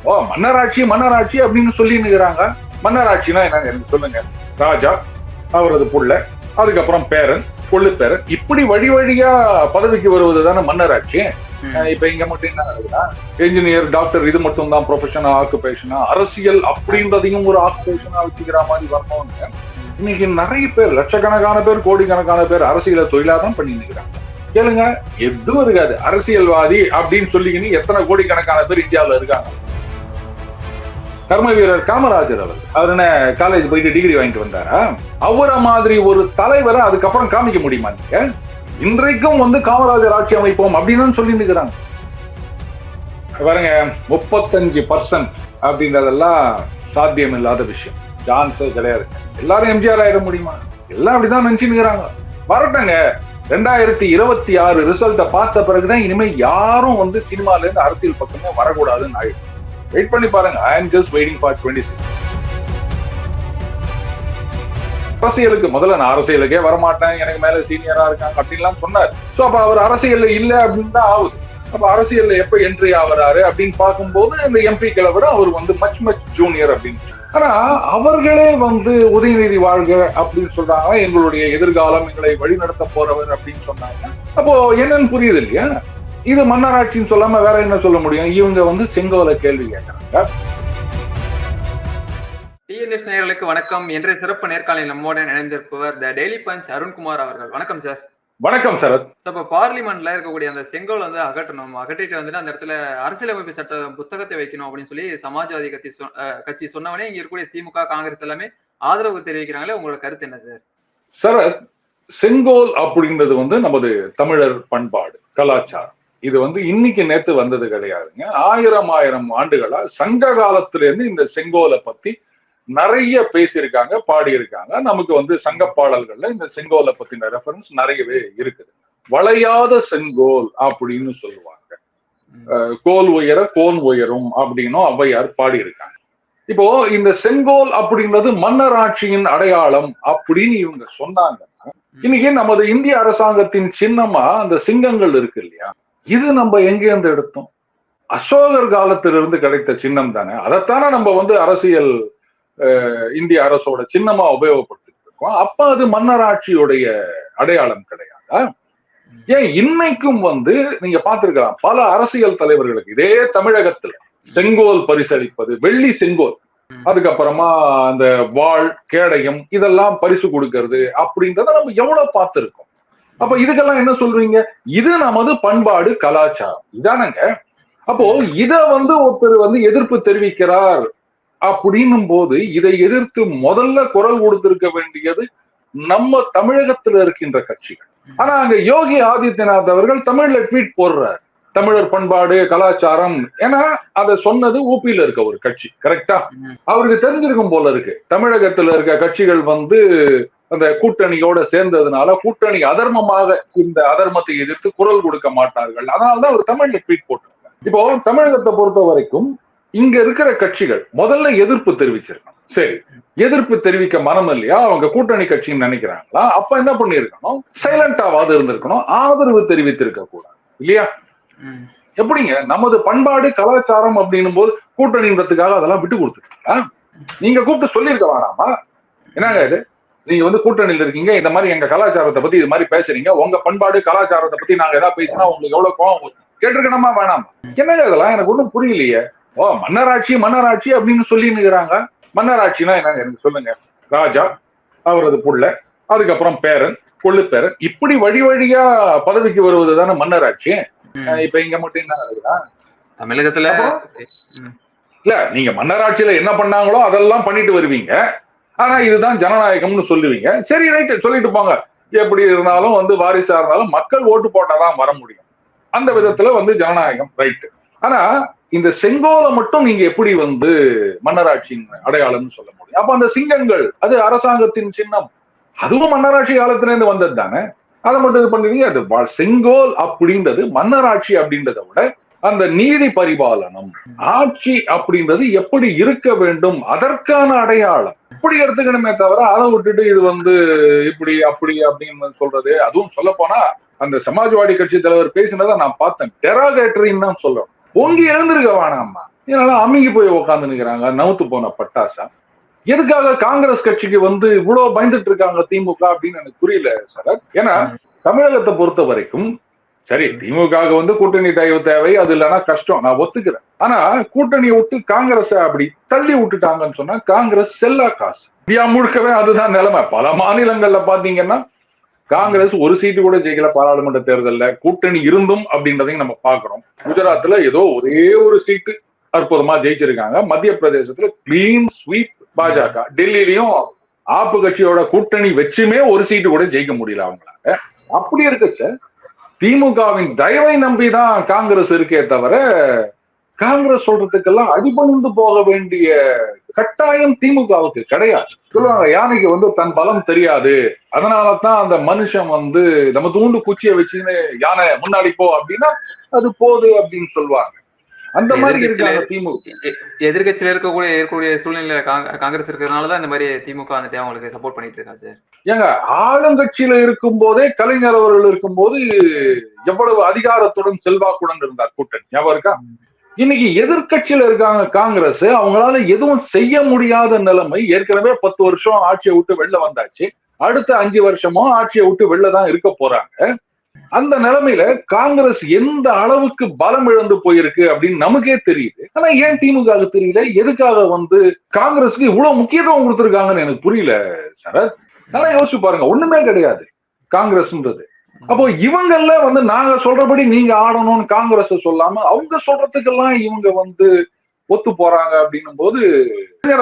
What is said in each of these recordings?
ஓ மன்னராட்சி மன்னராட்சி அப்படின்னு சொல்லினுக்கிறாங்க மன்னராட்சினா என்னங்க? சொல்லுங்க. ராஜா அவரது புள்ள அதுக்கப்புறம் பேரன் கொள்ளு பேரன் இப்படி வழி வழியா பதவிக்கு வருவது தானே மன்னராட்சி. இப்ப இங்க மட்டும் என்ன ஆகுதுன்னா என்ஜினியர் டாக்டர் இது மட்டும் தான் ப்ரொஃபஷனா ஆக்குபேஷனா அரசியல் அப்படின்றதையும் ஒரு ஆக்குபேஷனா வச்சுக்கிற மாதிரி வரணும்னு. இன்னைக்கு நிறைய பேர் லட்சக்கணக்கான பேர் கோடிக்கணக்கான பேர் அரசியலை தொழிலா தான் பண்ணி நிற்கிறாங்க கேளுங்க எதுவும் இருக்காது. அரசியல்வாதி அப்படின்னு சொல்லிக்கின்னு எத்தனை கோடிக்கணக்கான பேர் இந்தியாவுல இருக்காங்க. கர்ம வீரர் காமராஜர் அவர். அவர் என்ன காலேஜ் போயிட்டு டிகிரி வாங்கிட்டு வந்தாரா? அவரை மாதிரி ஒரு தலைவரை அதுக்கப்புறம் காமிக்க முடியுமா நீங்க? இன்றைக்கும் வந்து காமராஜர் ஆட்சி அமைப்போம் அப்படின்னு சொல்லி இருக்கிறாங்க. பாருங்க முப்பத்தஞ்சு பர்சன்ட் அப்படின்றதெல்லாம் சாத்தியம் இல்லாத விஷயம் சான்ஸே கிடையாது. எல்லாரும் எம்ஜிஆர் ஆயிட முடியுமா? எல்லாம் அப்படிதான் நினைச்சுக்கிறாங்க வரட்டங்க. ரெண்டாயிரத்தி இருபத்தி ஆறு ரிசல்ட்டை பார்த்த பிறகுதான் இனிமே யாரும் வந்து சினிமால இருந்து அரசியல் பக்கமே வரக்கூடாதுன்னு ஆயிடும். வெயிட் பண்ணி பாருங்க. I am just waiting for twenty six அரசியலுக்கு முதல்ல நான் அரசியலுக்கே வரமாட்டேன். எனக்கு மேல சீனியரா இருக்காங்க அப்படின்லாம் சொன்னார். சோ அப்ப அவர் அரசியல்ல இல்ல அப்படின்னு தான் ஆகுது. அப்ப அரசியல்ல எப்ப என்ட்ரி ஆகுறாரு அப்படின்னு பார்க்கும்போது இந்த எம்பிக்களை விட அவர் வந்து மச் மச் ஜூனியர் அப்படின்னு. ஆனா அவர்களே வந்து உதயநிதி வாழ்க அப்படின்னு சொல்றாங்க. எங்களுடைய எதிர்காலம் எங்களை வழிநடத்த போறவர் அப்படின்னு சொன்னாங்க. அப்போ என்னன்னு புரியுது இல்லையா? இது மன்னராட்சின்னு சொல்லாம வேற என்ன சொல்ல முடியும்? இவங்க வந்து செங்கோல கேள்வி கேட்கறாங்க. டிஎன்எஸ் நேயர்களுக்கு வணக்கம். இன்றைய சிறப்பு நேர்காணலில் நம்முடன் இணைந்திருப்பவர் த டெய்லி பஞ்ச் அருண்குமார் அவர்கள். வணக்கம் சார். வணக்கம் சரத். சார் இப்போ பார்லிமெண்ட்ல இருக்கக்கூடிய அந்த செங்கோல் வந்து அகற்றணும். அகற்றிட்டு வந்துட்டு அந்த இடத்துல அரசியலமைப்பு சட்ட புத்தகத்தை வைக்கணும் அப்படின்னு சொல்லி சமாஜ்வாதி கட்சி கட்சி சொன்னவனே இங்க இருக்கக்கூடிய திமுக காங்கிரஸ் எல்லாமே ஆதரவு தெரிவிக்கிறாங்களே. உங்களோட கருத்து என்ன சார்? சரத் செங்கோல் அப்படின்றது வந்து நமது தமிழர் பண்பாடு கலாச்சாரம். இது வந்து இன்னைக்கு நேத்து வந்தது கிடையாதுங்க. ஆயிரம் ஆயிரம் ஆண்டுகளா சங்க காலத்துல இருந்து இந்த செங்கோலை பத்தி நிறைய பேசியிருக்காங்க பாடியிருக்காங்க. நமக்கு வந்து சங்க பாடல்கள்ல இந்த செங்கோலை பத்தின ரெஃபரன்ஸ் நிறையவே இருக்குது. வளையாத செங்கோல் அப்படின்னு சொல்லுவாங்க. கோல் உயர கோன் உயரும் அப்படின்னும் ஔவையார் பாடியிருக்காங்க. இப்போ இந்த செங்கோல் அப்படின்றது மன்னராட்சியின் அடையாளம் அப்படின்னு இவங்க சொன்னாங்கன்னா இன்னைக்கு நமது இந்திய அரசாங்கத்தின் சின்னமா அந்த சிங்கங்கள் இருக்கு இல்லையா? இது நம்ம எங்க இருந்து எடுத்தோம்? அசோகர் காலத்திலிருந்து கிடைத்த சின்னம் தானே. அதைத்தானே நம்ம வந்து அரசியல் இந்திய அரசோட சின்னமா உபயோகப்படுத்திட்டு இருக்கோம் அப்ப அது மன்னராட்சியுடைய அடையாளம் கிடையாதா? ஏன் இன்னைக்கும் வந்து நீங்க பார்த்திருக்கலாம் பல அரசியல் தலைவர்களுக்கு இதே தமிழகத்துல செங்கோல் பரிசளிப்பது வெள்ளி செங்கோல் அதுக்கப்புறமா அந்த வாழ் கேடயம் இதெல்லாம் பரிசு கொடுக்கறது அப்படின்றத நம்ம எவ்வளவு பார்த்திருக்கோம்? அப்ப இதுக்கெல்லாம் என்ன சொல்றீங்க? இது நமது பண்பாடு கலாச்சாரம். இதானங்க? அப்போ இத வந்து ஒருத்தர் வந்து எதிர்ப்பு தெரிவிக்கிறார் அப்படின்னும் போது இதை எதிர்த்து முதல்ல குரல் கொடுத்திருக்க வேண்டியது நம்ம தமிழகத்துல இருக்கின்ற கட்சிகள். ஆனா அங்க யோகி ஆதித்யநாத் அவர்கள் தமிழ்ல ட்வீட் போடுறார். தமிழர் பண்பாடு கலாச்சாரம் ஏன்னா அதை சொன்னது ஊபியில இருக்க ஒரு கட்சி. கரெக்டா அவருக்கு தெரிஞ்சிருக்கும் போல இருக்கு. தமிழகத்துல இருக்க கட்சிகள் வந்து அந்த கூட்டணியோட சேர்ந்ததுனால கூட்டணி அதர்மமாக இந்த அதர்மத்தை எதிர்த்து குரல் கொடுக்க மாட்டார்கள். அதனாலதான் அவர் தமிழ்ல ட்வீட் போட்டிருக்காரு. இப்போ தமிழகத்தை பொறுத்த வரைக்கும் இங்க இருக்கிற கட்சிகள் முதல்ல எதிர்ப்பு தெரிவிச்சிருக்கணும். சரி எதிர்ப்பு தெரிவிக்க மனம் இல்லையா? அவங்க கூட்டணி கட்சின்னு நினைக்கிறாங்களா? அப்ப என்ன பண்ணிருக்கணும் சைலண்டாவாது இருந்திருக்கணும். ஆதரவு தெரிவித்திருக்க கூடாது. இல்லையா. எப்படிங்க? நமது பண்பாடு கலாச்சாரம் அப்படின்னும் போது கூட்டணின்றதுக்காக அதெல்லாம் விட்டு கொடுத்துருக்கீங்களா நீங்க கூப்பிட்டு சொல்லியிருக்க வேணாமா? என்னங்க இது? நீங்க வந்து கூட்டணியில் இருக்கீங்க இந்த மாதிரி எங்க கலாச்சாரத்தை பத்தி இது மாதிரி பேசுறீங்க உங்க பண்பாடு கலாச்சாரத்தை பத்தி நாங்க ஏதாவது பேசினா உங்களுக்கு எவ்வளவு கோவம்? கேட்டிருக்கணுமா வேணாமா? என்னங்க இதெல்லாம்? எனக்கு ஒண்ணும் புரியலையே. ஓ மன்னராட்சி மன்னராட்சி அப்படின்னு சொல்லினுக்கிறாங்க மன்னராட்சினா என்னங்க? எனக்கு சொல்லுங்க. ராஜா அவரது புள்ள அதுக்கப்புறம் பேரன் கொள்ளு பேரன். இப்படி வழி வழியா பதவிக்கு வருவது தானே மன்னராட்சி? இப்ப இங்க மட்டும் என்ன தமிழகத்துல. இல்ல நீங்க மன்னராட்சியில என்ன பண்ணாங்களோ அதெல்லாம் பண்ணிட்டு வருவீங்க. ஆனா இதுதான் ஜனநாயகம்னு சொல்லுவீங்க. சரி ரைட்டு சொல்லிட்டு போங்க. எப்படி இருந்தாலும் வந்து வாரிசா இருந்தாலும் மக்கள் ஓட்டு போட்டாதான் வர முடியும். அந்த விதத்துல வந்து ஜனநாயகம் ரைட்டு. ஆனா இந்த செங்கோலை மட்டும் நீங்க எப்படி வந்து மன்னராட்சியின் அடையாளம்னு சொல்ல முடியும்? அப்ப அந்த சிங்கங்கள் அது அரசாங்கத்தின் சின்னம். அதுவும் மன்னராட்சி காலத்துல இருந்து வந்தது தானே? அதை மட்டும் இது பண்ணுவீங்க? அது செங்கோல் அப்படின்றது மன்னராட்சி அப்படின்றத விட அந்த நீதி பரிபாலனம் ஆட்சி அப்படின்றது எப்படி இருக்க வேண்டும் அதற்கான அடையாளம் இப்படி எடுத்துக்கணுமே தவிர அதை விட்டுட்டு இது வந்து இப்படி அப்படி அப்படின்னு சொல்றது. அதுவும் சொல்ல போனா அந்த சமாஜ்வாடி கட்சி தலைவர் பேசினதை நான் பார்த்தேன். டெராகேட்டரின்னு தான் சொல்லணும். பொங்கி எழுந்திருக்க வேணாமா இதனால அமுங்கி போய் உட்காந்து நிக்கிறாங்க. நவுத்து போன பட்டாசா? எதுக்காக காங்கிரஸ் கட்சிக்கு வந்து இவ்வளவு பயந்துட்டு இருக்காங்க திமுக அப்படின்னு எனக்கு புரியல சார். ஏன்னா தமிழகத்தை பொறுத்த வரைக்கும் சரி திமுக வந்து கூட்டணி தயவு தேவை அது இல்லைன்னா கஷ்டம் நான் ஒத்துக்கிறேன். ஆனா கூட்டணியை விட்டு காங்கிரஸ் அப்படி தள்ளி விட்டுட்டாங்கன்னு சொன்னா காங்கிரஸ் செல்லா காசு. இந்தியா முழுக்கவே அதுதான் நிலைமை. பல மாநிலங்கள்ல பாத்தீங்கன்னா காங்கிரஸ் ஒரு சீட்டு கூட ஜெயிக்கல பாராளுமன்ற தேர்தல்ல. கூட்டணி இருந்தும் அப்படின்றதையும் நம்ம பாக்குறோம் குஜராத்ல ஏதோ ஒரே ஒரு சீட்டு அற்புதமா ஜெயிச்சிருக்காங்க. மத்திய பிரதேசத்துல கிளீன் ஸ்வீப் பாஜக. டெல்லியிலயும் ஆப்பு கட்சியோட கூட்டணி வச்சுமே ஒரு சீட்டு கூட ஜெயிக்க முடியல அவங்களால. அப்படி இருக்கச்ச திமுகவின் தயவை நம்பிதான் காங்கிரஸ் இருக்கே தவிர காங்கிரஸ் சொல்றதுக்கெல்லாம் அடிபணிந்து போக வேண்டிய கட்டாயம் திமுகவுக்கு கிடையாது. சொல்லுவாங்க யானைக்கு வந்து தன் பலம் தெரியாது. அதனாலதான் அந்த மனுஷன் வந்து நம்ம தூண்டு குச்சியை வச்சுன்னு யானை முன்னாடி போ அப்படின்னா அது போகுது அப்படின்னு சொல்லுவாங்க. அந்த மாதிரி இருக்காங்க திமுக. எதிர்கட்சியில இருக்கக்கூடிய இருக்கக்கூடிய சூழ்நிலை காங்கிரஸ் இருக்கிறதுனாலதான் இந்த மாதிரி திமுக வந்துட்டு அவங்களுக்கு சப்போர்ட் பண்ணிட்டு இருக்கா சார். ஏங்க ஆளுங்கட்சியில இருக்கும் போதே கலைஞர் அவர்கள் இருக்கும்போது எவ்வளவு அதிகாரத்துடன் செல்வாக்குடன் இருந்தார் கூட்டணி. ஞாபகம் இருக்கா? இன்னைக்கு எதிர்கட்சியில இருக்காங்க காங்கிரஸ் அவங்களால எதுவும் செய்ய முடியாத நிலைமை. ஏற்கனவே பத்து வருஷம் ஆட்சியை விட்டு வெளில வந்தாச்சு. அடுத்த அஞ்சு வருஷமும் ஆட்சியை விட்டு வெளில தான் இருக்க போறாங்க. அந்த நிலைமையில காங்கிரஸ் எந்த அளவுக்கு பலம் இழந்து போயிருக்கு அப்படின்னு நமக்கே தெரியுது. ஆனா ஏன் திமுக தெரியல? எதுக்காக வந்து காங்கிரஸ்க்கு இவ்வளவு முக்கியத்துவம் கொடுத்திருக்காங்கன்னு எனக்கு புரியல சரத். நல்லா யோசிச்சு பாருங்க ஒண்ணுமே கிடையாது காங்கிரஸ்ன்றது. அப்போ இவங்கெல்ல வந்து நாங்க சொல்றபடி நீங்க ஆடணும்னு காங்கிரஸ் சொல்லாம அவங்க சொல்றதுக்கெல்லாம் இவங்க வந்து ஒத்து போறாங்க அப்படின்னும் போது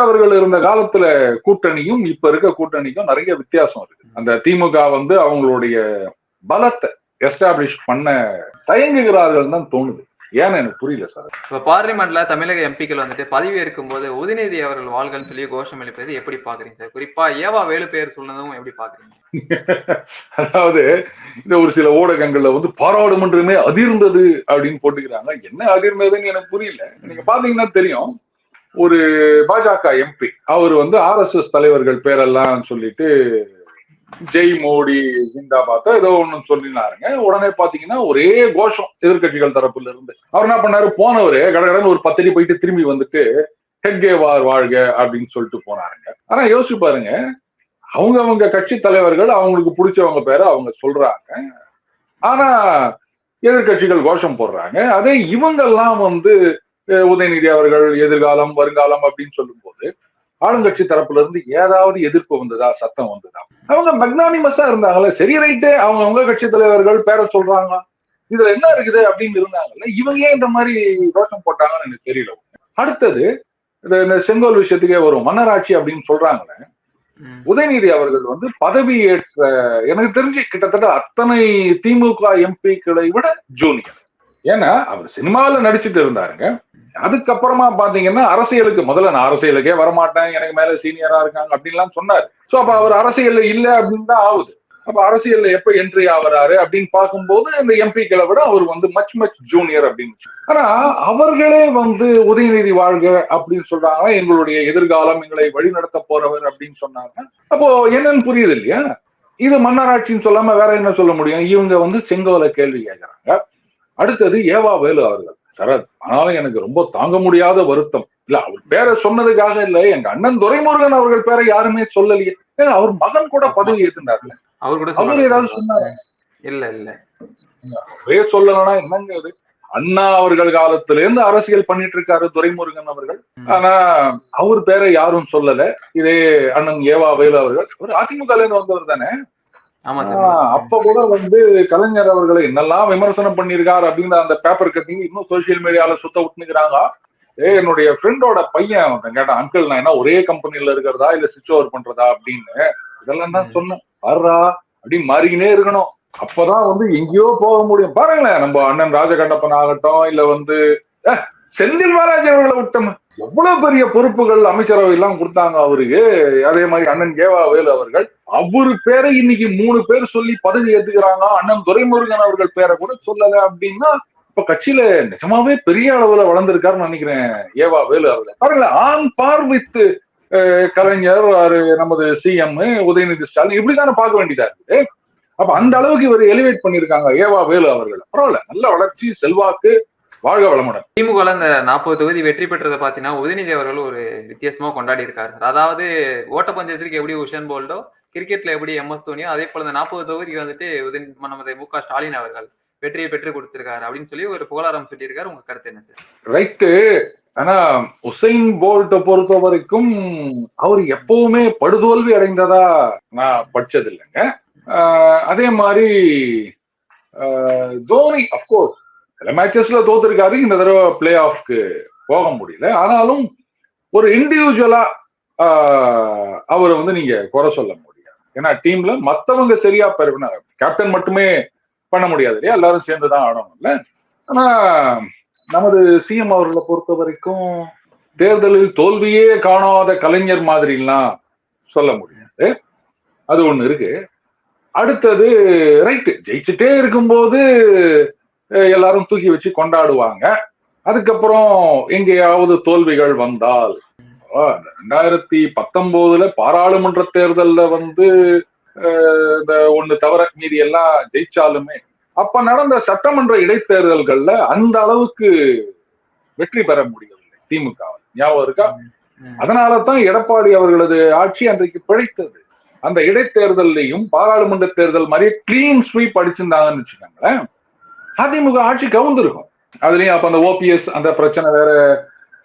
அவர்கள் இருந்த காலத்துல கூட்டணியும் இப்ப இருக்க கூட்டணிக்கும் நிறைய வித்தியாசம் இருக்கு. அந்த திமுக வந்து அவங்களுடைய பலத்தை எஸ்டாப்ளிஷ் பண்ண தயங்குகிறார்கள் தான் தோணுது. ஏன்னு எனக்கு புரியல சார். இப்ப பார்லிமெண்ட்ல தமிழக எம்பிக்கள் வந்துட்டு பதவி ஏற்கும் போது உதயநிதி அவர்கள் வாழ்கள்னு சொல்லி கோஷம் எழுப்பது எப்படி பாக்குறீங்க சார்? குறிப்பா ஏவா வேலு பேர் சொன்னதும் எப்படி பாக்குறீங்க அதாவது இந்த ஒரு சில ஊடகங்கள்ல வந்து பாராளுமன்றமே அதிர்ந்தது அப்படின்னு போட்டுக்கிறாங்க. என்ன அதிர்ந்ததுன்னு எனக்கு புரியல. நீங்க பாத்தீங்கன்னா தெரியும் ஒரு பாஜக எம்பி அவர் வந்து ஆர் எஸ் எஸ் தலைவர்கள் பேரெல்லாம் சொல்லிட்டு ஜெய் மோடி ஜிந்தாபாத்தோ ஏதோ ஒண்ணு சொல்லினாருங்க. உடனே பாத்தீங்கன்னா ஒரே கோஷம் எதிர்கட்சிகள் தரப்புல இருந்து. அவர் என்ன பண்ணாரு? போனவரு கடகடன்னு ஒரு பத்தடி போயிட்டு திரும்பி வந்துட்டு ஹெட்கேவார் வாழ்க அப்படின்னு சொல்லிட்டு போனாருங்க. ஆனா யோசிச்சு பாருங்க அவங்க அவங்க கட்சி தலைவர்கள் அவங்களுக்கு பிடிச்சவங்க பேரை அவங்க சொல்றாங்க. ஆனா எதிர்கட்சிகள் கோஷம் போடுறாங்க. அதே இவங்கெல்லாம் வந்து உதயநிதி அவர்கள் எதிர்காலம் வருங்காலம் அப்படின்னு சொல்லும் போது ஆளுங்கட்சி தரப்புல இருந்து ஏதாவது எதிர்ப்பு வந்ததா சத்தம் வந்ததா? அவங்க மெக்னானிமஸா இருந்தாங்கல்ல சரி ரைட்டு அவங்க உங்க கட்சி தலைவர்கள் பேர சொல்றாங்க இதுல என்ன இருக்குது அப்படின்னு இருந்தாங்கல்ல இவங்க ஏன் இந்த மாதிரி ரோஷம் போட்டாங்கன்னு எனக்கு தெரியல. அடுத்தது இந்த செங்கோல் விஷயத்துக்கே வரும். மன்னராட்சி அப்படின்னு சொல்றாங்களே உதயநிதி அவர்கள் வந்து பதவி ஏற்ற எனக்கு தெரிஞ்சு கிட்டத்தட்ட அத்தனை திமுக எம்பிக்களை விட ஜூனியர் ஏன்னா அவர் சினிமாவில் நடிச்சுட்டு இருந்தாருங்க. அதுக்கப்புறமா பாத்தீங்கன்னா அரசியலுக்கு முதல்ல நான் அரசியலுக்கே வரமாட்டேன் எனக்கு மேல சீனியரா இருக்காங்க அப்படின்லாம் சொன்னாரு. சோ அப்ப அவர் அரசியல் இல்ல அப்படின்னு தான் ஆகுது. அப்ப அரசியல்ல எப்ப என்ட்ரி ஆவறாரு அப்படின்னு பார்க்கும்போது இந்த எம்பிக்களை விட அவர் வந்து மச் மச் ஜூனியர் அப்படின்னு ஆனா அவர்களே வந்து உதயநிதி வாழ்க அப்படின்னு சொல்றாங்க எங்களுடைய எதிர்காலம் எங்களை வழிநடத்த போறவர் அப்படின்னு சொன்னாங்க அப்போ என்னன்னு புரியுது இல்லையா? இது மன்னராட்சின்னு சொல்லாம வேற என்ன சொல்ல முடியும்? இவங்க வந்து செங்கோல கேள்வி கேட்கறாங்க அடுத்தது ஏவா வேலு அவர்கள். சரத் ஆனாலும் எனக்கு ரொம்ப தாங்க முடியாத வருத்தம். இல்ல அவர் பேரை சொன்னதுக்காக இல்ல எங்க அண்ணன் துரைமுருகன் அவர்கள் பேரை யாருமே சொல்லலையே. அவர் மகன் கூட பதவி ஏற்றுனார்ல அவர் கூட அவர் ஏதாவது சொன்னாரு? இல்ல இல்ல. அவரே சொல்லலன்னா என்னங்க அது அண்ணா அவர்கள் காலத்துல இருந்து அரசியல் பண்ணிட்டு இருக்காரு துரைமுருகன் அவர்கள். ஆனா அவர் பேரை யாரும் சொல்லல. இதே அண்ணன் ஏவா வேலு அவர்கள். ஒரு அதிமுக இருந்து வந்தவர் தானே. அப்ப கூட வந்து கலைஞர் அவர்களை என்னெல்லாம் விமர்சனம் பண்ணிருக்காரு அப்படிங்கிற அந்த பேப்பர் கட்டிங் இன்னும் சோசியல் மீடியால சுத்த விட்டுனுக்குறாங்க ஏ என்னுடைய ஃப்ரெண்டோட பையன் கேட்டான் அங்கிள் நான் என்ன ஒரே கம்பெனில இருக்கிறதா இல்ல சுவிச் ஓவர் பண்றதா? அப்படின்னு. இதெல்லாம் தான் சொன்னேன். வர்றா அப்படின்னு மாறிக்கினே இருக்கணும். அப்பதான் வந்து எங்கேயோ போக முடியும். பாருங்களேன் நம்ம அண்ணன் ராஜகண்டப்பன் ஆகட்டும் இல்ல வந்து செந்தில் பாலாஜி அவர்களை விட்டோம். எவ்வளவு பெரிய பொறுப்புகள் அமைச்சரவை எல்லாம் கொடுத்தாங்க அவருக்கு? அதே மாதிரி அண்ணன் கேவா வேலு அவர்கள். அவரு பேரை இன்னைக்கு மூணு பேர் சொல்லி பதவி ஏத்துக்கிறாங்க. அண்ணன் துரைமுருகன் அவர்கள் பேரை கூட சொல்லல அப்படின்னா இப்ப கட்சியில நிஜமாவே பெரிய அளவுல வளர்ந்திருக்காருன்னு நினைக்கிறேன் ஏவா வேலு அவர்கள். பாருங்களேன் ஆன் பார் வித் கலைஞர் நமது சிஎம் உதயநிதி ஸ்டாலின் இப்படித்தானே பார்க்க வேண்டியதா இருக்குது அப்ப அந்த அளவுக்கு இவர் எலிவேட் பண்ணிருக்காங்க ஏவா வேலு அவர்கள். பரவாயில்ல நல்ல வளர்ச்சி செல்வாக்கு வாழ்க வளமுடன். திமுக இந்த நாற்பது தொகுதி வெற்றி பெற்றதை பாத்தீங்கன்னா உதயநிதி அவர்கள் ஒரு வித்தியாசமா கொண்டாடி இருக்காரு சார். அதாவது ஓட்டப்பந்தயத்திற்கு எப்படி உஷன் போல்டோ கிரிக்கெட்ல எப்படி எம் எஸ் தோனியோ அதே போல இந்த நாற்பது தொகுதிக்கு வந்துட்டு உதய நமது மு க ஸ்டாலின் அவர்கள் வெற்றியை பெற்று கொடுத்திருக்காரு அப்படின்னு சொல்லி ஒரு புகழாரம் சொல்லியிருக்காரு உங்க கருத்து என்ன சார்? ரைட்டு. ஆனா உசைன் போல்ட்டை பொறுத்த வரைக்கும் அவர் எப்பவுமே படுதோல்வி அடைந்ததா நான் படிச்சது இல்லைங்க அதே மாதிரி தோனி அப்கோர்ஸ் சில மேட்சஸ்ல தோத்துருக்காரு. இந்த தடவை பிளே ஆஃப்க்கு போக முடியல. ஆனாலும் ஒரு இண்டிவிஜுவலா அவரை வந்து நீங்க குறை சொல்ல முடியாது. ஏன்னா டீம்ல மத்தவங்க சரியா பெருவினா கேப்டன் மட்டுமே பண்ண முடியாது இல்லையா? எல்லாரும் சேர்ந்துதான் ஆடணும்ல ஆனா நமது சிஎம் அவர்களை பொறுத்த வரைக்கும் தேர்தலில் தோல்வியே காணாத கலைஞர் மாதிரிலாம் சொல்ல முடியாது. அது ஒண்ணு இருக்கு. அடுத்தது ரைட்டு ஜெயிச்சுட்டே இருக்கும்போது எல்லாரும் தூக்கி வச்சு கொண்டாடுவாங்க. அதுக்கப்புறம் எங்கேயாவது தோல்விகள் வந்தால் ரெண்டாயிரத்தி பத்தொன்பதுல பாராளுமன்ற தேர்தல்ல வந்து இந்த ஒண்ணு தவிர மீதி எல்லாம் ஜெயிச்சாலுமே அப்ப நடந்த சட்டமன்ற இடைத்தேர்தல்கள்ல அந்த அளவுக்கு வெற்றி பெற முடியவில்லை திமுக ஞாபகம் இருக்கா? ம். அதனால தான் எடப்பாடி அவர்களது ஆட்சி அன்றைக்கு பிழைத்தது. அந்த இடைத்தேர்தலையும் பாராளுமன்ற தேர்தல் மாதிரியே கிளீன் ஸ்வீப் அடிச்சிருந்தாங்கன்னு வச்சுக்கோங்களேன். அதிமுக ஆட்சி கவுந்திருக்கும். அதுலயும் அப்ப அந்த ஓபிஎஸ் அந்த பிரச்சனை வேற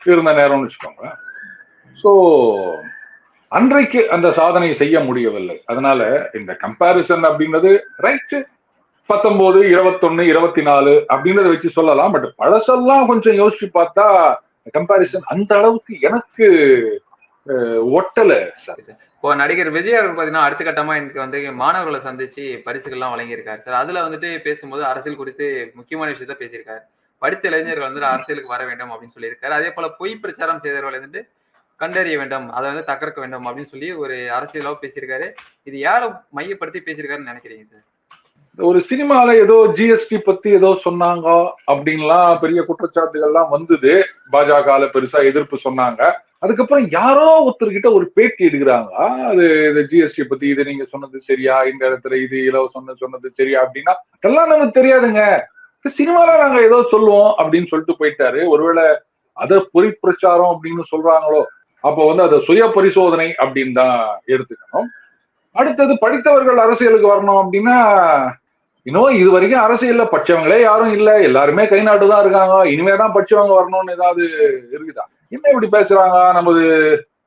இருந்த நேரம்னு வச்சுக்கோங்க. சோ அன்றைக்கு அந்த சாதனை செய்ய முடியவில்லை. அதனால இந்த கம்பாரிசன் அப்படின்றது ரைட் பத்தொன்பது இருபத்தொன்னு இருபத்தி நாலு அப்படின்றத வச்சு சொல்லலாம். பட் பழசெல்லாம் கொஞ்சம் யோசிச்சு பார்த்தா கம்பாரிசன் அந்த அளவுக்கு எனக்கு ஒட்டல சார். இப்போ நடிகர் விஜய் அவர்கள் பாத்தீங்கன்னா அடுத்த கட்டமா எனக்கு வந்து மாணவர்களை சந்திச்சு பரிசுகள்லாம் வழங்கியிருக்காரு. சார் அதுல வந்துட்டு பேசும்போது அரசியல் குறித்து முக்கியமான விஷயத்த பேசியிருக்காரு. படித்த இளைஞர்கள் வந்து அரசியலுக்கு வர வேண்டும் அப்படின்னு சொல்லியிருக்காரு. அதே போல பொய் பிரச்சாரம் செய்தவர்களை வந்துட்டு கண்டறிய வேண்டும் அதை வந்து தகர்க்க வேண்டும் அப்படின்னு சொல்லி ஒரு அரசியலாக பேசியிருக்காரு. இது யாரை மையப்படுத்தி பேசியிருக்காருன்னு நினைக்கிறீங்க சார்? ஒரு சினிமால ஏதோ ஜிஎஸ்டி பத்தி ஏதோ சொன்னாங்க அப்படின்லாம் பெரிய குற்றச்சாட்டுகள்லாம் வந்தது. பாஜக பெருசா எதிர்ப்பு சொன்னாங்க. அதுக்கப்புறம் யாரோ ஒருத்தர்கிட்ட ஒரு பேட்டி எடுக்கிறாங்க. அது இந்த ஜிஎஸ்டி பத்தி இது நீங்க சொன்னது சரியா? இந்த இடத்துல இது இலவசம் சொன்னது சரியா? அப்படின்னா அதெல்லாம் நமக்கு தெரியாதுங்க. சினிமால நாங்க ஏதோ சொல்லுவோம் அப்படின்னு சொல்லிட்டு போயிட்டாரு. ஒருவேளை அத பொறி பிரச்சாரம் அப்படின்னு சொல்றாங்களோ அப்ப வந்து அதை சுய பரிசோதனை அப்படின்னு தான் எடுத்துக்கணும். அடுத்தது படித்தவர்கள் அரசியலுக்கு வரணும் அப்படின்னா இன்னும் இது வரைக்கும் அரசியல்ல படிச்சவங்களே யாரும் இல்ல. எல்லாருமே கை நாட்டு தான் இருக்காங்க. இனிமே தான் படிச்சவங்க வரணும்னு ஏதாவது இருக்குதா? என்ன இப்படி பேசுறாங்க? நமது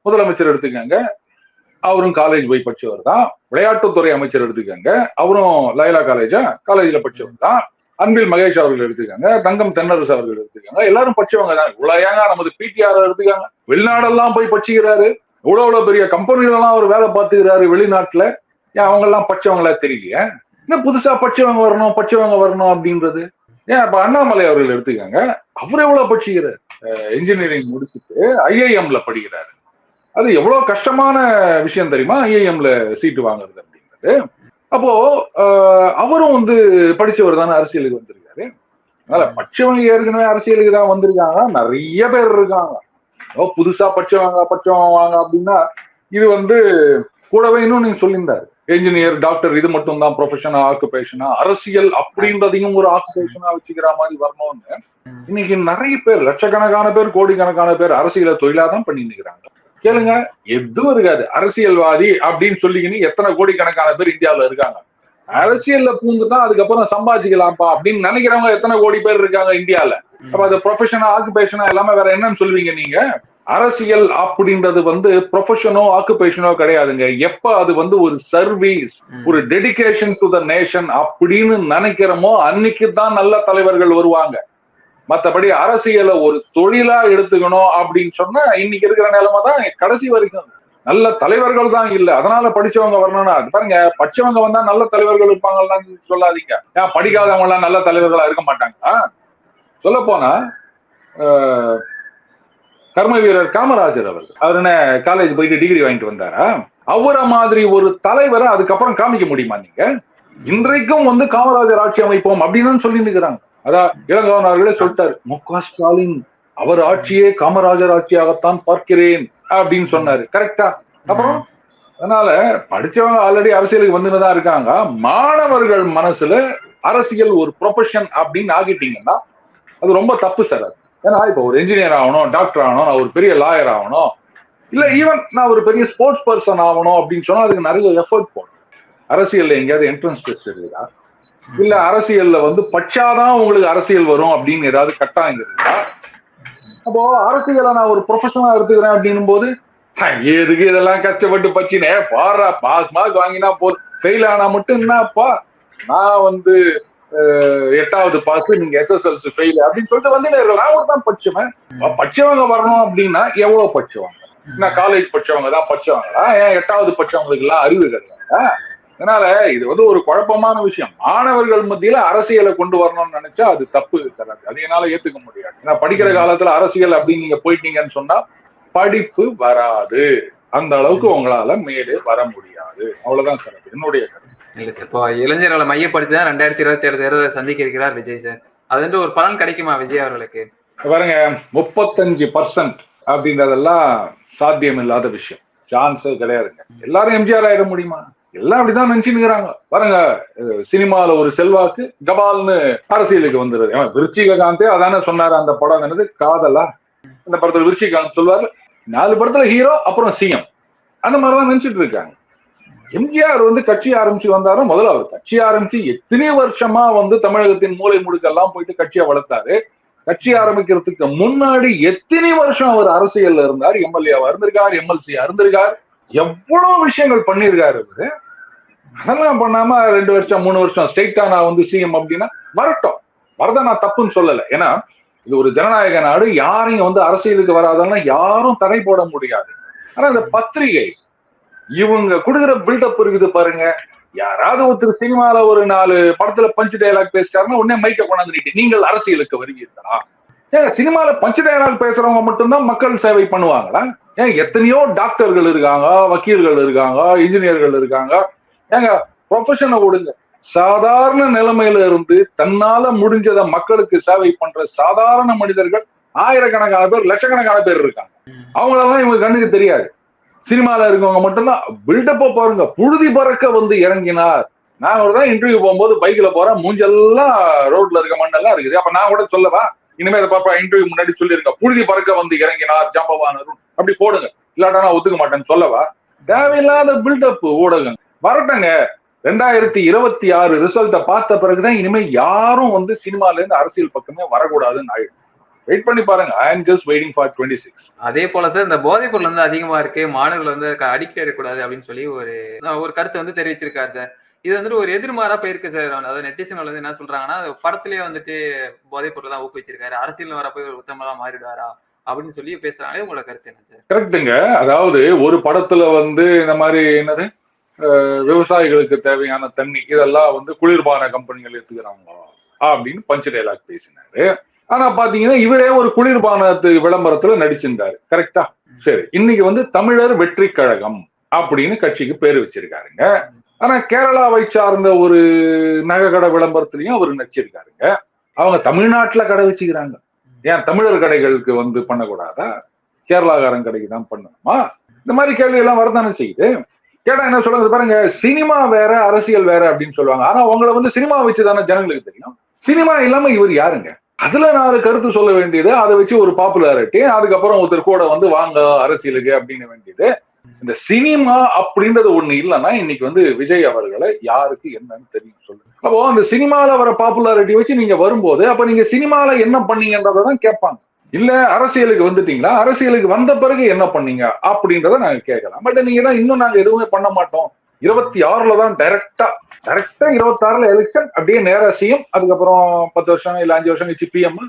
முதலமைச்சர் எடுத்துக்கங்க. அவரும் காலேஜ் போய் படிச்சவர் தான். விளையாட்டுத்துறை அமைச்சர் எடுத்துக்கங்க. அவரும் லைலா காலேஜா காலேஜ்ல படிச்சவர் தான். அன்பில் மகேஷ் அவர்கள் எடுத்துக்காங்க. தங்கம் தென்னரசு அவர்கள் எடுத்துக்காங்க. எல்லாரும் படிச்சவங்க தான். இவ்வளவு ஏங்க நமது பிடிஆர் எடுத்துக்காங்க? வெளிநாடெல்லாம் போய் படிச்சுக்கிறாரு. இவ்வளவு இவ்வளவு பெரிய கம்பெனிலாம் அவர் வேலை பார்த்துக்கிறாரு வெளிநாட்டுல. ஏன் அவங்க எல்லாம் படிச்சவங்களா தெரியலையா? இன்னும் புதுசா படிச்சவங்க வரணும் படிச்சவங்க வரணும் அப்படின்றது? ஏன் இப்ப அண்ணாமலை அவர்கள் எடுத்துக்காங்க. அவர் எவ்வளவு படிச்சுக்கிறாரு? இன்ஜினியரிங் முடிச்சுட்டு ஐஐஎம்ல படிக்கிறாரு. அது எவ்வளவு கஷ்டமான விஷயம் தெரியுமா? ஐஐஎம்ல சீட்டு வாங்குறது அப்படின்றது. அப்போ அவரும் வந்து படிச்சவர் தானே அரசியலுக்கு வந்திருக்காரு. அதனால படிச்சவங்க ஏற்கனவே அரசியலுக்கு தான் வந்திருக்காங்க. நிறைய பேர் இருக்காங்க. புதுசா படிச்சவங்க படிச்சவங்க வாங்க அப்படின்னா இது வந்து கூடவே இன்னும் நீங்க சொல்லியிருந்தாரு. என்ஜினியர் டாக்டர் இது மட்டும் தான் ப்ரொஃபஷனா ஆக்குபேஷனா அரசியல் அப்படின்றதையும் ஒரு ஆக்குபேஷனா வச்சுக்கிற மாதிரி வரணும்னு இன்னைக்கு நிறைய பேர் லட்சக்கணக்கான பேர் கோடிக்கணக்கான பேர் அரசியலை தொழிலா தான் பண்ணி கேளுங்க எதுவும் இருக்காது. அரசியல்வாதி அப்படின்னு சொல்லிக்கின்னு எத்தனை கோடிக்கணக்கான பேர் இந்தியாவுல இருக்காங்க. அரசியல்ல பூந்துட்டா அதுக்கப்புறம் சம்பாதிக்கலாம்ப்பா அப்படின்னு நினைக்கிறவங்க எத்தனை கோடி பேர் இருக்காங்க இந்தியால அப்ப அது ப்ரொஃபஷனா ஆக்குபேஷனா எல்லாமே வேற என்னன்னு சொல்லுவீங்க நீங்க? அரசியல் அப்படின்றது வந்து ப்ரொஃபஷனோ ஆக்குபேஷனோ கிடையாதுங்க. எப்ப அது வந்து ஒரு சர்வீஸ் ஒரு டெடிகேஷன் டு த நேஷன் அப்படின்னு நினைக்கிறோமோ அன்னைக்கு தான் நல்ல தலைவர்கள் வருவாங்க. மத்தபடி அரசியலை ஒரு தொழிலா எடுத்துக்கணும் அப்படின்னு சொன்னா இன்னைக்கு இருக்கிற நிலைமை தான் கடைசி வரைக்கும். நல்ல தலைவர்கள் தான் இல்ல. அதனால படிச்சவங்க வரணும்னா பாருங்க படிச்சவங்க வந்தா நல்ல தலைவர்கள் இருப்பாங்கன்னு சொல்லாதீங்க. ஏன் படிக்காதவங்க எல்லாம் நல்ல தலைவர்களா இருக்க மாட்டாங்க சொல்ல போனா கர்ம வீரர் காமராஜர் அவர் அவர் என்ன காலேஜ் போயிட்டு டிகிரி வாங்கிட்டு வந்தாரா? அவரை மாதிரி ஒரு தலைவரை அதுக்கப்புறம் காமிக்க முடியுமா நீங்க? இன்றைக்கும் வந்து காமராஜர் ஆட்சி அமைப்போம் அப்படின்னு சொல்லி இருக்கிறாங்க அதான் இளங்கவன் அவர்களே சொல்லிட்டாரு மு. க. ஸ்டாலின் அவர் ஆட்சியே காமராஜர் ஆட்சியாகத்தான் பார்க்கிறேன் அப்படின்னு சொன்னாரு. கரெக்டா அப்புறம்? அதனால படிச்சவங்க ஆல்ரெடி அரசியலுக்கு வந்துன்னுதான் இருக்காங்க. மாணவர்கள் மனசுல அரசியல் ஒரு ப்ரொஃபஷன் அப்படின்னு ஆகிட்டீங்கன்னா அது ரொம்ப தப்பு சார் அது. ஏன்னா இப்போ ஒரு இன்ஜினியர் ஆகணும் டாக்டர் ஆகணும் நான் ஒரு பெரிய லாயர் ஆகணும். இல்ல ஈவன் நான் ஒரு பெரிய ஸ்போர்ட்ஸ் பர்சன் ஆகணும் அப்படின்னு சொன்னா அதுக்கு நிறைய எஃபர்ட் போடணும். அரசியல்ல எங்கேயாவது என்ட்ரன்ஸ் டெஸ்ட் இருக்குதா இல்ல அரசியல்ல வந்து பச்சாதான் உங்களுக்கு அரசியல் வரும் அப்படின்னு ஏதாவது கட்டாயம் இருக்குதா? அப்போ அரசியலை நான் ஒரு ப்ரொஃபஷனலா எடுத்துக்கிறேன் அப்படின்னும் போது எதுக்கு இதெல்லாம் கஷ்டப்பட்டு பச்சினே பாடுறா பாஸ் மார்க் வாங்கினா போதும். ஃபெயில் ஆனா மட்டும் என்னப்பா? நான் வந்து எட்டாவது பாஸ் நீங்க எஸ்எஸ்எல்சி ஃபெயில் அப்படின்னு சொல்லிட்டு வந்து நான் ஒரு தான் படிச்சவன். படிச்சவங்க வரணும் அப்படின்னா எவ்வளவு படிச்சவங்க? நான் காலேஜ் படிச்சவங்க தான் படிச்சவங்களா? ஏன் எட்டாவது படிச்சவங்களுக்கு எல்லாம் அறிவு கிடையாதா அதனால இது வந்து ஒரு குழப்பமான விஷயம். மாணவர்கள் மத்தியில அரசியலை கொண்டு வரணும்னு நினைச்சா அது தப்பு தராது அது என்னால ஏத்துக்க முடியாது. ஏன்னா படிக்கிற காலத்துல அரசியல் அப்படின்னு நீங்க போயிட்டீங்கன்னு சொன்னா படிப்பு வராது. அந்த அளவுக்கு உங்களால மேலே வர முடியாது. அவ்வளவுதான் சார். என்னுடைய கருத்து. இல்ல சார் இப்போ இளைஞர்களை மையப்படுத்தி தான் ரெண்டாயிரத்தி இருபத்தி ஏழு தேர்தலை சந்திக்க இருக்கிறார் விஜய் சார் அது வந்து ஒரு பலன் கிடைக்குமா விஜய் அவர்களுக்கு? பாருங்க முப்பத்தஞ்சு பர்சன்ட் அப்படின்றதெல்லாம் சாத்தியம் இல்லாத விஷயம் சான்ஸே கிடையாதுங்க. எல்லாரும் எம்ஜிஆர் ஆயிட முடியுமா? எல்லாம் அப்படிதான் நினைச்சுக்கிறாங்க பாருங்க சினிமால ஒரு செல்வாக்கு கபால்னு அரசியலுக்கு வந்துருது. விருச்சிகாந்தே அதானே சொன்னாரு அந்த படம் என்னது? காதலா? அந்த படத்துல விருச்சிகாந்த் சொல்வாரு நாலு படத்துல ஹீரோ அப்புறம் சிஎம். அந்த மாதிரிதான் நினைச்சிட்டு இருக்காங்க. எம்ஜிஆர் வந்து கட்சி ஆரம்பிச்சு வந்தாரும் முதல்ல அவர் கட்சி ஆரம்பிச்சு எத்தனை வருஷமா வந்து தமிழகத்தின் மூளை முடுக்கெல்லாம் போயிட்டு கட்சியை வளர்த்தாரு. கட்சி ஆரம்பிக்கிறதுக்கு முன்னாடி எத்தனை வருஷம் அவர் அரசியல்ல இருந்தார்? எம்எல்ஏவா இருந்திருக்கார் எம்எல்சியா இருந்திருக்கார். எவ்வளவு விஷயங்கள் பண்ணியிருக்காரு அவரு. அதெல்லாம் பண்ணாம ரெண்டு வருஷம் மூணு வருஷம் ஸ்ட்ரெயிட்டா நான் வந்து சிஎம் அப்படின்னா வரட்டும். வரத நான் தப்புன்னு சொல்லல. ஏன்னா இது ஒரு ஜனநாயக நாடு. யாரையும் வந்து அரசியலுக்கு வராதன்னா யாரும் தடை போட முடியாது. ஆனா இந்த பத்திரிகை இவங்க கொடுக்குற பில்டப் இருக்குது பாருங்க. யாராவது ஒருத்தர் சினிமால ஒரு நாலு படத்துல பஞ்சு டயலாக் பேசிட்டாருன்னா உடனே மைக்க கொண்டாந்து நீங்கள் அரசியலுக்கு வருவீர்களா ஏங்க சினிமால பஞ்சு டயலாக் பேசுறவங்க மட்டும்தான் மக்கள் சேவை பண்ணுவாங்களா? ஏன் எத்தனையோ டாக்டர்கள் இருக்காங்க வக்கீல்கள் இருக்காங்க இன்ஜினியர்கள் இருக்காங்க. ஏங்க ப்ரொஃபஷனை விடுங்க. சாதாரண நிலைமையில இருந்து தன்னால முடிஞ்சதை மக்களுக்கு சேவை பண்ற சாதாரண மனிதர்கள் ஆயிரக்கணக்கான பேர் லட்சக்கணக்கான பேர் இருக்காங்க. அவங்களெல்லாம் இவங்க கண்ணுக்கு தெரியாது. சினிமால இருக்கவங்க மட்டும்தான் பில்டப்ப பாருங்க புழுதி பறக்க வந்து இறங்கினார். நான் ஒரு தான் இன்டர்வியூ போகும்போது பைக்ல போறேன் மூஞ்செல்லாம் ரோட்ல இருக்க மண்ணெல்லாம் இருக்குது. அப்ப நான் கூட சொல்லவா இனிமே அதை பாப்பா இன்டர்வியூ முன்னாடி சொல்லிருங்க. புழுதி பறக்க வந்து இறங்கினார் ஜம்பவான் அப்படி போடுங்க. இல்லாட்டா நான் ஒத்துக்க மாட்டேன்னு சொல்லவா? தேவையில்லாத பில்டப் ஊடகம். வரட்டங்க. ரெண்டாயிரத்தி இருபத்தி ஆறு ரிசல்ட்டை பார்த்த பிறகுதான் இனிமே யாரும் வந்து சினிமால இருந்து அரசியல் பக்கமே வரக்கூடாதுன்னு ஆயிடும். வெயிட் பண்ணி பாருங்க. I am just waiting for twenty six அதே போல சார் இந்த போதைப் பொருள் வந்து அதிகமா இருக்கு மாணவர்கள் வந்து அடிக்ட் ஆயிடக்கூடாது அப்படின்னு சொல்லி ஒரு ஒரு கருத்தை வந்து தெரிவிச்சிருக்காரு சார் இது வந்துட்டு ஒரு எதிர்மாறா போயிருக்கு சார் அதாவது நெட்டிசன்கள் வந்து என்ன சொல்றாங்கன்னா படத்திலேயே வந்துட்டு போதைப் பொருள் தான் ஊக்குவிச்சிருக்காரு. அரசியல் வர போய் ஒரு உத்தமரா மாறிடுவாரா அப்படின்னு சொல்லி பேசுறாங்களே உங்களோட கருத்து என்ன சார் கரெக்டுங்க அதாவது ஒரு படத்துல வந்து இந்த மாதிரி என்னது விவசாயிகளுக்கு தேவையான தண்ணி இதெல்லாம் வந்து குளிர்பான கம்பெனிகள் எடுத்துக்கிறாங்க அப்படின்னு பஞ்சு டைலாக் பேசினாரு. ஆனா பாத்தீங்கன்னா இவரே ஒரு குளிர்பானத்து விளம்பரத்துல நடிச்சிருந்தாரு. கரெக்டா சரி. இன்னைக்கு வந்து தமிழர் வெற்றி கழகம் அப்படின்னு கட்சிக்கு பேர் வச்சிருக்காருங்க. ஆனா கேரளாவை சார்ந்த ஒரு நகை கடை விளம்பரத்திலையும் அவர் நடிச்சிருக்காருங்க. அவங்க தமிழ்நாட்டுல கடை வச்சுக்கிறாங்க. ஏன் தமிழர் கடைகளுக்கு வந்து பண்ணக்கூடாதா? கேரளாகாரன் கடைக்கு தான் பண்ணணுமா? இந்த மாதிரி கேள்வி எல்லாம் வரதானே செய்யுது. கேட்டா என்ன சொல்றது? பாருங்க சினிமா வேற அரசியல் வேற அப்படின்னு சொல்லுவாங்க. ஆனா உங்களை வந்து சினிமா வச்சு தானே ஜனங்களுக்கு தெரியும். சினிமா இல்லாம இவர் யாருங்க? அதுல நாலு கருத்து சொல்ல வேண்டியது அதை வச்சு ஒரு பாப்புலாரிட்டி அதுக்கப்புறம் ஒருத்தர் கூட வந்து வாங்க அரசியலுக்கு அப்படின்னு வேண்டியது. இந்த சினிமா அப்படின்றது ஒண்ணு இல்லைன்னா இன்னைக்கு வந்து விஜய் அவர்களை யாருக்கு என்னன்னு தெரியும் சொல்லுங்க. அப்போ அந்த சினிமால வர பாப்புலாரிட்டி வச்சு நீங்க வரும்போது அப்ப நீங்க சினிமால என்ன பண்ணீங்கன்றதான் கேட்பாங்க. இல்ல அரசியலுக்கு வந்துட்டீங்களா? அரசியலுக்கு வந்த பிறகு என்ன பண்ணீங்க? அப்படின்றத நாங்க கேட்கலாம். பட் நீங்க தான் இன்னும் நாங்க எதுவுமே பண்ண மாட்டோம். இருபத்தி ஆறுல தான் டைரக்டா டைரக்டா இருபத்தி ஆறுல எலெக்ஷன் அப்படியே நேரா செய்யும் அதுக்கப்புறம் பத்து வருஷம் இல்ல அஞ்சு வருஷம் கழிச்சு பிஎம்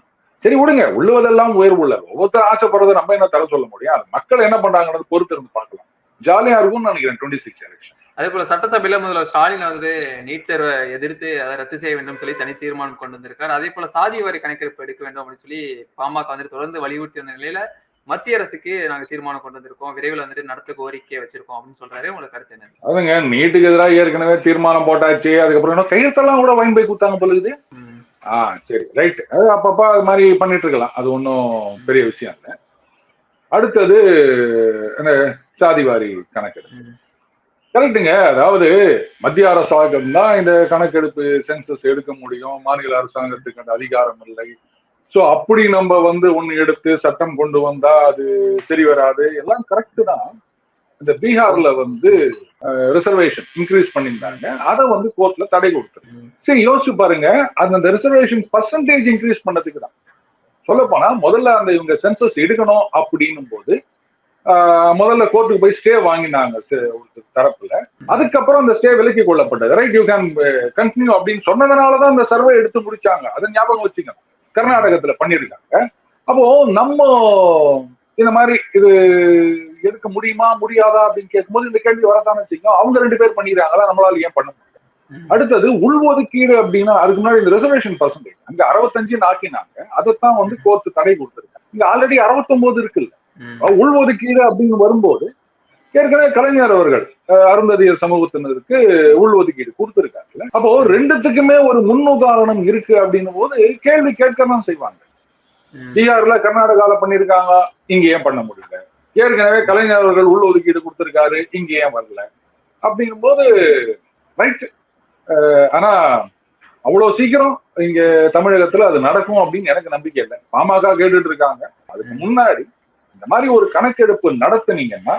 சரி விடுங்க உள்ளுவதெல்லாம் உயர்வு உள்ள ஒவ்வொருத்தர் ஆசைப்படுறது நம்ம என்ன தர சொல்ல முடியும்? அது மக்கள் என்ன பண்றாங்கன்னு பொறுத்து இருந்து பார்க்கலாம். ஜாலியா இருக்கும்னு நினைக்கிறேன் டுவெண்ட்டி சிக்ஸ் எலெக்ஷன் அதே போல சட்டசபையில முதல்வர் ஸ்டாலின் வந்து நீட் தேர்வை எதிர்த்து அதை ரத்து செய்ய வேண்டும் சொல்லி தனி தீர்மானம் கொண்டு வந்திருக்காரு. அதே போல சாதி வரி கணக்கெடுப்பு எடுக்க வேண்டும் அப்படின்னு சொல்லி பாமக வந்து தொடர்ந்து வலியுறுத்தி வந்த நிலையில மத்திய அரசுக்கு நாங்க தீர்மானம் கொண்டு வந்திருக்கோம். விரைவில் வந்துட்டு நடத்த கோரிக்கை வச்சிருக்கோம் அப்படின்னு சொல்றாரு. உங்களுக்கு கருத்து என்ன? அதுங்க நீட்டுக்கு எதிராக ஏற்கனவே தீர்மானம் போட்டாச்சு. அதுக்கப்புறம் கையெழுத்தெல்லாம் கூட வாங்கி போய் கொடுத்தாங்க பொழுது. ஆ சரி. ரைட். அது அப்பப்ப அது மாதிரி பண்ணிட்டு இருக்கலாம். அது ஒன்றும் பெரிய விஷயம் இல்லை. அடுத்தது என்ன சாதிவாரி கணக்கெடுப்பு. கரெக்டுங்க அதாவது மத்திய அரசாங்கம் தான் இந்த கணக்கெடுப்பு சென்சஸ் எடுக்க முடியும். மாநில அரசாங்கத்துக்கு அந்த அதிகாரம் இல்லை. சோ அப்படி நம்ம வந்து ஒண்ணு எடுத்து சட்டம் கொண்டு வந்தா அது சரி வராது. எல்லாம் கரெக்ட் தான். இந்த பீகார்ல வந்து ரிசர்வேஷன் இன்க்ரீஸ் பண்ணியிருந்தாங்க. அதை வந்து கோர்ட்ல தடை கொடுத்தது. ம். சரி யோசிச்சு பாருங்க. அந்த ரிசர்வேஷன் பர்சன்டேஜ் இன்க்ரீஸ் பண்ணதுக்கு தான். சொல்ல போனா முதல்ல அந்த இவங்க சென்சஸ் எடுக்கணும் அப்படின்னும் போது முதல்ல கோர்ட்டுக்கு போய் ஸ்டே வாங்கினாங்க தரப்புல. அதுக்கப்புறம் அந்த ஸ்டே விலக்கி கொள்ளப்பட்டது. ரைட் யூ கேன் கண்டினியூ அப்படின்னு சொன்னதுனாலதான் அந்த சர்வே எடுத்து முடிச்சாங்க. அதை ஞாபகம் வச்சுக்கணும். கர்நாடகத்துல பண்ணிருக்காங்க அப்போ நம்ம இந்த மாதிரி இது எடுக்க முடியுமா முடியாதா அப்படின்னு கேட்கும்போது இந்த கேள்வி வரத்தானே செய்யும். அவங்க ரெண்டு பேர் பண்ணிடுறாங்களா நம்மளால ஏன் பண்ண முடியும். அடுத்தது உள்ஒதுக்கீடு அப்படின்னா அதுக்கு முன்னாடி இந்த ரிசர்வேஷன் பர்சன்டேஜ் அங்க அறுபத்தஞ்சு ஆக்கினாங்க அதைத்தான் வந்து கோர்ட்டு தடை கொடுத்துருக்காங்க. இங்க ஆல்ரெடி அறுபத்தொன்பது இருக்குல்ல. உள்ஒதுக்கீடு அப்படின்னு வரும்போது ஏற்கனவே கலைஞர் அவர்கள் அருந்ததியர் சமூகத்தினருக்கு உள்ஒதுக்கீடு கொடுத்திருக்காங்கல்ல அப்போ ரெண்டுத்துக்குமே ஒரு முன்னுதாரணம் இருக்கு அப்படின்னும் போது கேள்வி கேட்கதான் செய்வாங்க. ம். பீகார்ல கர்நாடகால பண்ணிருக்காங்க இங்க ஏன் பண்ண முடியல? ஏற்கனவே கலைஞர் அவர்கள் உள் ஒதுக்கீடு கொடுத்திருக்காரு இங்க ஏன் வரல? அப்படிங்கும் போது ரைட் ஆனா அவ்வளவு சீக்கிரம் இங்க தமிழகத்துல அது நடக்கும் அப்படின்னு எனக்கு நம்பிக்கை இல்லை. பாமக கேட்டுட்டு இருக்காங்க. அதுக்கு முன்னாடி இந்த மாதிரி ஒரு கணக்கெடுப்பு நடத்துனீங்கன்னா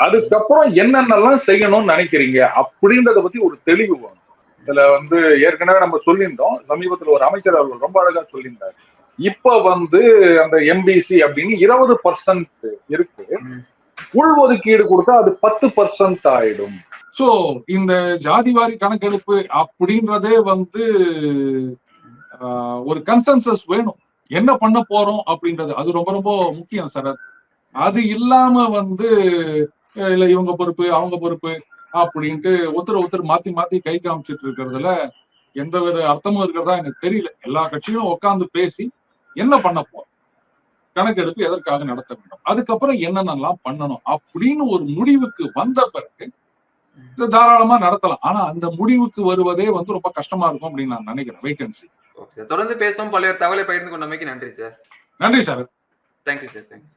அதுக்கப்புறம் என்னென்னலாம் செய்யணும்னு நினைக்கிறீங்க அப்படின்றத பத்தி ஒரு தெளிவு வேணும். இதுல வந்து ஏற்கனவே நம்ம சொல்லியிருந்தோம். சமீபத்துல ஒரு அமைச்சர் அவர்கள் ரொம்ப அழகா சொல்லியிருந்தார். இப்ப வந்து அந்த எம்பிசி அப்படின்னு இருபது பர்சன்ட் இருக்கு. உள்ஒதுக்கீடு கொடுத்தா அது பத்து பர்சன்ட் ஆயிடும். சோ இந்த ஜாதிவாரி கணக்கெடுப்பு அப்படின்றதே வந்து ஆஹ், ஒரு கன்சென்சஸ் வேணும். என்ன பண்ண போறோம் அப்படின்றது. அது ரொம்ப ரொம்ப முக்கியம் சார் அது இல்லாம வந்து இல்ல இவங்க பொறுப்பு அவங்க பொறுப்பு அப்படின்ட்டு ஒருத்தர் ஒருத்தர் மாத்தி மாத்தி கை காமிச்சிட்டு இருக்கிறதுல எந்த வித அர்த்தமும் இருக்கிறதா எனக்கு தெரியல. எல்லா கட்சியும் உட்கார்ந்து பேசி என்ன பண்ண போறோம்? கணக்கெடுப்பு எதற்காக நடத்த வேண்டும்? அதுக்கப்புறம் என்னென்னலாம் பண்ணணும் அப்படின்னு ஒரு முடிவுக்கு வந்த பிறகு இது தாராளமா நடத்தலாம். ஆனா அந்த முடிவுக்கு வருவதே வந்து ரொம்ப கஷ்டமா இருக்கும் அப்படின்னு நான் நினைக்கிறேன். வெயிட் அண்ட் சார் தொடர்ந்து பேசுவோம். பல்வேறு தகவலை பகிர்ந்து கொண்டமைக்கு நன்றி சார் நன்றி சார் தேங்க்யூ சார் தேங்க்யூ